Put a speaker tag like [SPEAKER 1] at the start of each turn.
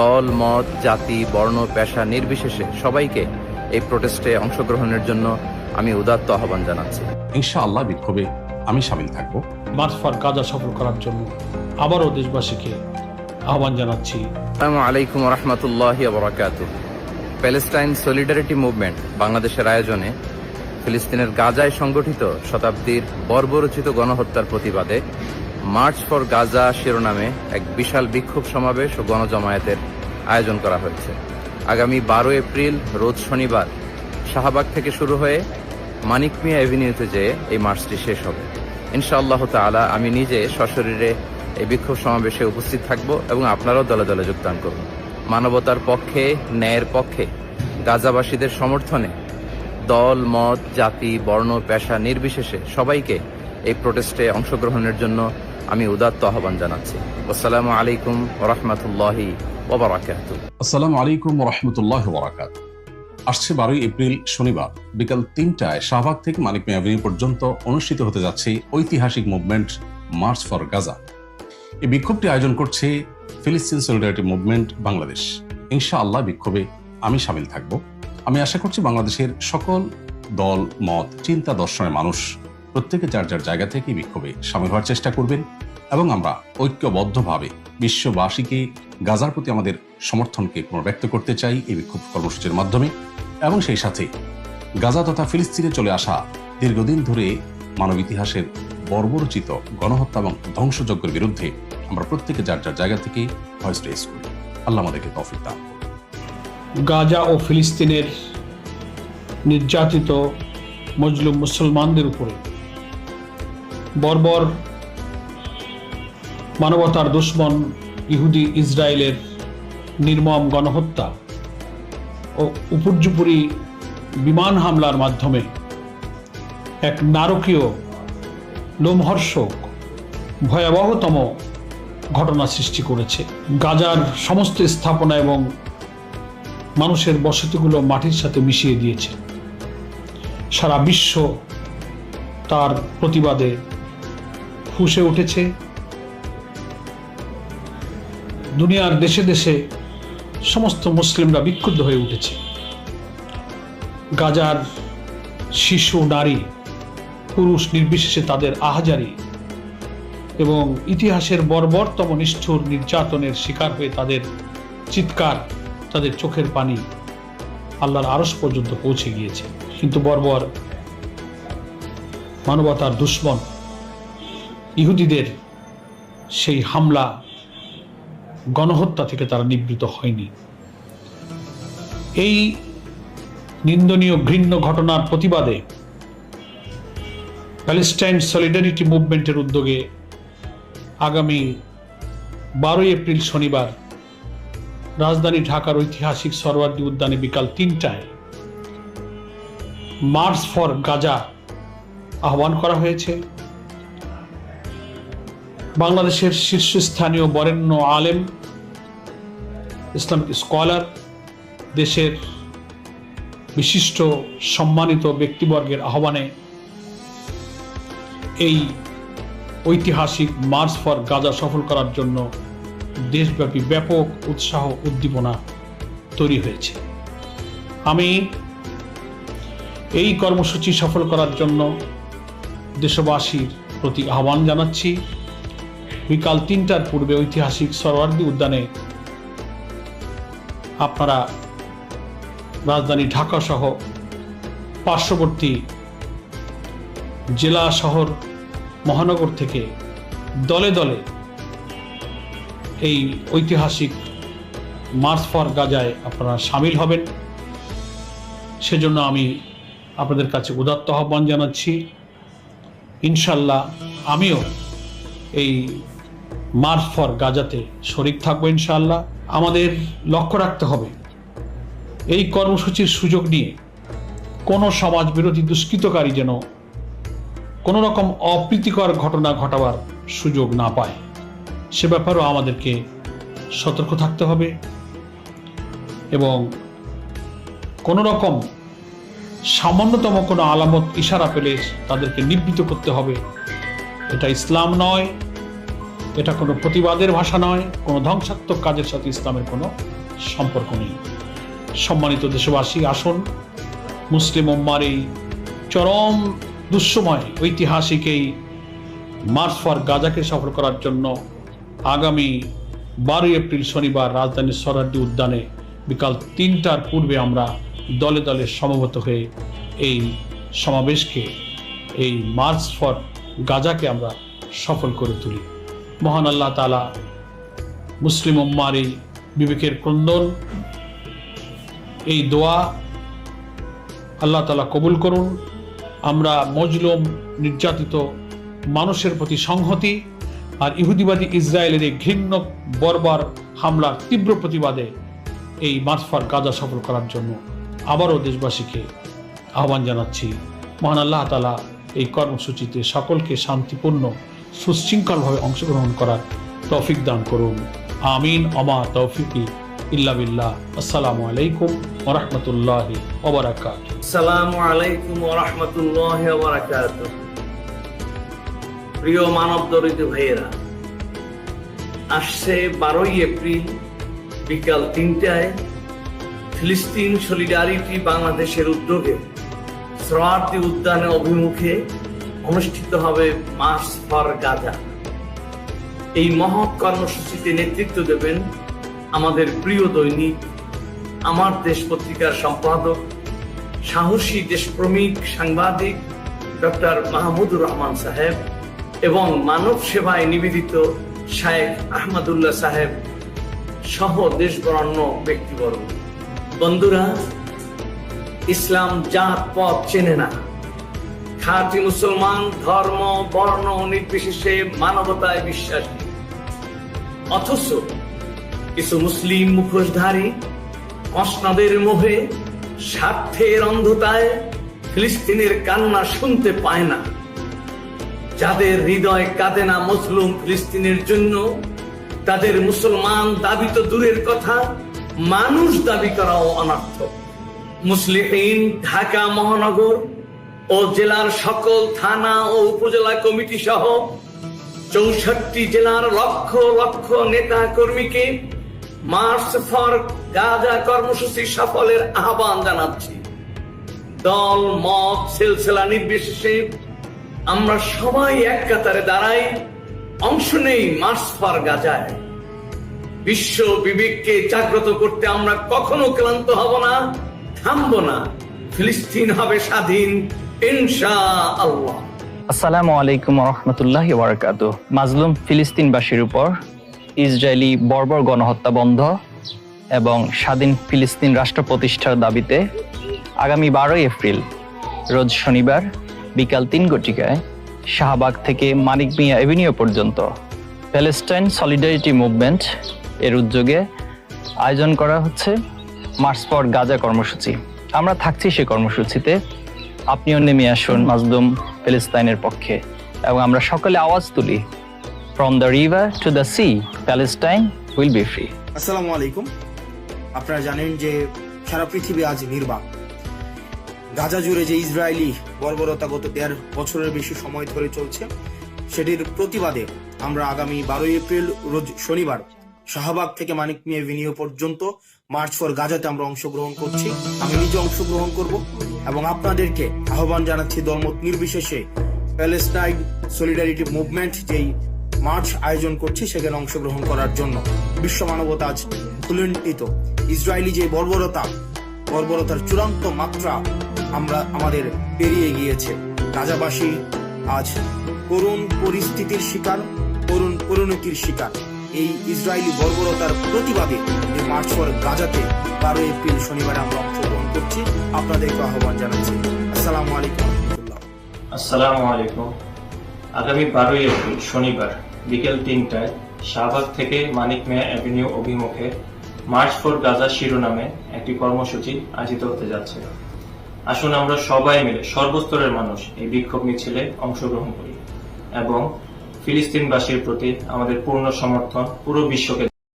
[SPEAKER 1] দল মত জাতি বর্ণ পেশা নির্বিশেষে সবাইকে এই প্রোটেস্টে অংশগ্রহণের জন্য আমি উদাত্ত আহ্বান জানাচ্ছি।
[SPEAKER 2] ইনশাআল্লাহ বিক্ষোভে আমি সামিল থাকব।
[SPEAKER 3] মারফার গাজা সফল করার জন্য আবারও দেশবাসীকে আহ্বান জানাচ্ছি।
[SPEAKER 1] আসসালামু আলাইকুম রহমতুল্লাহ বরাকাত। প্যালেস্টাইন সলিডারিটি মুভমেন্ট বাংলাদেশের আয়োজনে ফিলিস্তিনের গাজায় সংগঠিত শতাব্দীর বর্বরচিত গণহত্যার প্রতিবাদে মার্চ ফর গাজা শিরোনামে এক বিশাল বিক্ষোভ সমাবেশ ও গণজমায়েতের আয়োজন করা হয়েছে। আগামী বারো এপ্রিল, রোজ শনিবার, শাহবাগ থেকে শুরু হয়ে মানিক মিয়া এভিনিউতে যেয়ে এই মার্চটি শেষ হবে। ইনশাআল্লাহ তাআলা আমি নিজে সশরীরে এই বিক্ষোভ সমাবেশে উপস্থিত থাকব এবং আপনারাও দলে দলে যোগদান করুন। মানবতার পক্ষে, ন্যায়ের পক্ষে, গাজাবাসীদের সমর্থনে দল, মত, জাতি, বর্ণ, পেশা নির্বিশেষে সবাইকে এই প্রোটেস্টে অংশগ্রহণের জন্য আমি উদাত্ত আহ্বান জানাচ্ছি। আসসালামু আলাইকুম ওরহমতুল্লাহি ওবরাকাতু
[SPEAKER 2] আসসালামু আলাইকুম রহমতুল্লাহ বরাকাত। আসছে বারোই এপ্রিল, শনিবার। বিকাল তিনটায় শাহবাগ থেকে মানিক মিয়া এভিনিউ পর্যন্ত অনুষ্ঠিত হতে যাচ্ছে ঐতিহাসিক মুভমেন্ট মার্চ ফর গাজা এই বিক্ষোভটি আয়োজন করছে ফিলিস্তিন সলিডারিটি মুভমেন্ট বাংলাদেশ ইনশাআল্লাহ বিক্ষোভে আমি সামিল থাকব। আমি আশা করছি বাংলাদেশের সকল দল, মত, চিন্তা, দর্শনের মানুষ প্রত্যেকে যার যার জায়গা থেকে বিক্ষোভে সামিল হওয়ার চেষ্টা করবেন এবং আমরা ঐক্যবদ্ধভাবে বিশ্ববাসীকে গাজার প্রতি আমাদের সমর্থনকে পুনর্ব্যক্ত করতে চাই এই বিক্ষোভ কর্মসূচির মাধ্যমে। এবং সেই সাথে গাজা তথা ফিলিস্তিনে চলে আসা দীর্ঘদিন ধরে মানব ইতিহাসের বর্বরচিত গণহত্যা এবং ধ্বংসযজ্ঞের বিরুদ্ধে আমরা প্রত্যেকে যার যার জায়গা থেকে ভয়েস রেস করি। আল্লাহ আমাদেরকে তৌফিক দান
[SPEAKER 3] গাজা ও ফিলিস্তিনের নির্যাতিত মজলুম মুসলমানদের উপরে বর্বর মানবতার দুশ্মন ইহুদি ইসরায়েলের নির্মম গণহত্যা ও উপর্যুপুরি বিমান হামলার মাধ্যমে এক নারকীয় লোমহর্ষক ভয়াবহতম ঘটনা সৃষ্টি করেছে। গাজার সমস্ত স্থাপনা এবং মানুষের বসতিগুলো মাটির সাথে মিশিয়ে দিয়েছে। সারা বিশ্ব তার প্রতিবাদে ফুসে উঠেছে। দুনিয়ার দেশে দেশে সমস্ত মুসলিমরা বিক্ষুব্ধ হয়ে উঠেছে। গাজার শিশু, নারী, পুরুষ নির্বিশেষে তাদের আহাজারি এবং ইতিহাসের বর্বরতম নিষ্ঠুর নির্যাতনের শিকার হয়ে তাদের চিৎকার তাদের চোখের পানি আল্লাহর আরস পর্যন্ত পৌঁছে গিয়েছে। কিন্তু বর্বর মানবতার দুশ্মন ইহুদিদের সেই হামলা, গণহত্যা থেকে তারা নিবৃত হয়নি। এই নিন্দনীয় ঘৃণ্য ঘটনার প্রতিবাদে প্যালেস্টাইন সলিডারিটি মুভমেন্টের উদ্যোগে আগামী বারোই এপ্রিল শনিবার রাজধানী ঢাকার ঐতিহাসিক সরওয়ার্দী উদ্যানে বিকাল তিনটায় মার্চ ফর গাজা আহ্বান করা হয়েছে। বাংলাদেশের শীর্ষস্থানীয় বরেণ্য আলেম, ইসলামিক স্কলার, দেশের বিশিষ্ট সম্মানিত ব্যক্তিবর্গের আহ্বানে এই ঐতিহাসিক মার্চ ফর গাজা সফল করার জন্য দেশব্যাপী ব্যাপক উৎসাহ উদ্দীপনা তৈরি হয়েছে। আমি এই কর্মসূচি সফল করার জন্য দেশবাসীর প্রতি আহ্বান জানাচ্ছি। বিকাল তিনটার পূর্বে ঐতিহাসিক সরওয়ার্দী উদ্যানে আপনারা রাজধানী ঢাকা সহ পার্শ্ববর্তী জেলা শহর মহানগর থেকে দলে দলে এই ঐতিহাসিক মার্চ ফর গাজায় আপনারা সামিল হবেন। সেজন্য আমি আপনাদের কাছে উদাত্ত আহ্বান জানাচ্ছি। ইনশাল্লাহ আমিও এই মার্চ ফর গাজাতে শরিক থাকব ইনশাল্লাহ আমাদের লক্ষ্য রাখতে হবে, এই কর্মসূচির সুযোগ নিয়ে কোনো সমাজ বিরোধী দুষ্কৃতকারী যেন কোনো রকম অপ্রীতিকর ঘটনা ঘটাবার সুযোগ না পায়। সে ব্যাপারেও আমাদেরকে সতর্ক থাকতে হবে এবং কোনো রকম সামান্যতম কোনো আলামত ইশারা পেলে তাদেরকে নিবৃত করতে হবে। এটা ইসলাম নয় এটা কোনো প্রতিবাদের ভাষা নয়, কোনো ধ্বংসাত্মক কাজের সাথে ইসলামের কোনো সম্পর্ক নেই। সম্মানিত দেশবাসী, আসুন, মুসলিম উম্মার এই চরম দুঃসময় ঐতিহাসিক এই মার্চ ফর গাজাকে সফল করার জন্য আগামী বারোই এপ্রিল শনিবার রাজধানীর সরহাদ্দি উদ্যানে বিকাল তিনটার পূর্বে আমরা দলে দলে সমবেত হয়ে এই সমাবেশকে, এই মার্চ ফর গাজাকে আমরা সফল করে তুলি। মহান আল্লাহ তালা মুসলিম উম্মার এই বিবেকের ক্রন্দন, এই দোয়া আল্লাহ তালা কবুল করুন। আমরা মজলুম, নির্যাতিত মানুষের প্রতি সংহতি আর ইহুদিবাদী ইসরায়েলের এই ঘৃণ্য, বর্বর হামলার তীব্র প্রতিবাদে এই মার্চফার গাজা সফল করার জন্য আবারও দেশবাসীকে আহ্বান জানাচ্ছি। মহান আল্লাহ তালা এই কর্মসূচিতে সকলকে শান্তিপূর্ণ সুশৃঙ্খলভাবে অংশগ্রহণ করার তৌফিক দান করুন। আমিন অমা তৌফিকি ইল্লা বিল্লাহ। আসসালামু আলাইকুম ওরহমতুল্লাহি ওবরাকাত
[SPEAKER 4] আসসালামু আলাইকুম ওরহমতুল্লাহ বারাকাত প্রিয় মানব দরিদ্র ভাইয়েরা, আসছে বারোই এপ্রিল বিকাল তিনটায় ফিলিস্তিন সলিডারিটি বাংলাদেশের উদ্যোগে সোহরাওয়ার্দী উদ্যানে অভিমুখে অনুষ্ঠিত হবে মার্চ ফর গাজা। এই মহৎ কর্মসূচিতে নেতৃত্ব দেবেন আমাদের প্রিয় দৈনিক, আমার দেশ পত্রিকার সম্পাদক, সাহসী দেশপ্রমিক সাংবাদিক ডক্টর মাহমুদুর রহমান সাহেব এবং মানব সেবায় নিবেদিত শায়েখ আহমদুল্লাহ সাহেব সহ দেশ বরণ্য ব্যক্তিবর্গ। বন্ধুরা, ইসলাম জাত পথ চেনে না। খাঁটি মুসলমান ধর্ম, বর্ণ, নির্বিশেষে মানবতায় বিশ্বাসী। অথচ কিছু মুসলিম মুখোশধারী মসনাদের মোহে স্বার্থের অন্ধতায় ফিলিস্তিনের কান্না শুনতে পায় না। যাদের হৃদয় কাঁদে না মুসলিম ফিলিস্তিনের জন্য, তাদের মুসলমান দাবি তো দূরের কথা, মানুষ দাবি করাও অনার্থ মুসলিম ঢাকা মহানগর ও জেলার সকল থানা ও উপজেলা কমিটি সহ চৌষট্টি জেলার লক্ষ লক্ষ নেতা কর্মীকে মার্চ ফর গাজা কর্মসূচি সফলের আহ্বান জানাচ্ছি। দল, মত, সিলসিলা নির্বিশেষে আমরা সবাই এক কাতারে দাঁড়াই, অংশ নেই মার্চ ফর গাজায়। বিশ্ব বিবেককে জাগ্রত করতে আমরা কখনো ক্লান্ত হব না, থামবো না। ফিলিস্তিন হবে স্বাধীন
[SPEAKER 5] আসসালামু আলাইকুম রহমতুল্লাহ ওয়ারাকাতু মাজলুম ফিলিস্তিনবাসীর উপর ইসরায়েলি বর্বর গণহত্যা বন্ধ এবং স্বাধীন ফিলিস্তিন রাষ্ট্র প্রতিষ্ঠার দাবিতে আগামী বারোই এপ্রিল, রোজ শনিবার বিকাল তিন ঘটিকায় শাহবাগ থেকে মানিক মিয়া এভিনিউ পর্যন্ত প্যালেস্টাইন সলিডারিটি মুভমেন্ট এর উদ্যোগে আয়োজন করা হচ্ছে মার্চ ফর গাজা কর্মসূচি। আমরা থাকছি সেই কর্মসূচিতে আপনিও নেমে আসুন মাজলুম ফিলিস্তাইনের পক্ষে এবং আমরা সকলে আওয়াজ তুলি। From the river to the sea Palestine will be free
[SPEAKER 6] আসসালামু আলাইকুম। আপনারা জানেন যে সারা পৃথিবী আজ নির্বাক। গাজা জুড়ে যে ইসরায়েলি বর্বরতা গত দেড় বছরের বেশি সময় ধরে চলছে, সেটির প্রতিবাদে আমরা আগামী বারোই এপ্রিল, রোজ শনিবার, শাহবাগ থেকে মানিক মিয়া এভিনিউ পর্যন্ত মার্চ ফর গাজাতে আমরা অংশগ্রহণ করছি। আমি নিজে অংশগ্রহণ করব এবং আপনাদেরকে আহ্বান জানাচ্ছি দলমত নির্বিশেষে। প্যালেস্টাইন সলিডারিটি মুভমেন্ট যেই মার্চ আয়োজন করছি, সেখানে অংশগ্রহণ করার জন্য। বিশ্ব মানবতা আজ উলণ্ঠিত ইসরায়েলি যে বর্বরতা, বর্বরতার চূড়ান্ত মাত্রা আমরা, আমাদের পেরিয়ে গিয়েছে। গাজাবাসী আজ করুণ পরিস্থিতির শিকার, করুণ পরিণতির শিকার। এই ইসরায়েলি বর্বরতার প্রতিবাদে মার্চ ফর গাজাতে বারো এপ্রিল শনিবারে আমরা অংশগ্রহণ করছি। আপনাদেরকে আহ্বান জানাচ্ছি। আসসালামু আলাইকুম রহমতুল্লাহ।
[SPEAKER 7] আসসালামু আলাইকুম। আগামী বারোই এপ্রিল শনিবার বিকেল তিনটায় শাহবাগ থেকে মানিক মিয়া অ্যাভিনিউ অভিমুখে মার্চ ফর গাজা শিরোনামে একটি কর্মসূচি আয়োজিত হতে যাচ্ছে। আসুন আমরা সবাই মিলে সর্বস্তরের মানুষ এই বিক্ষোভ মিছিলে অংশগ্রহণ করি এবং ফিলিস্তিনবাসীর প্রতি আমাদের পূর্ণ সমর্থন পুরো বিশ্বকে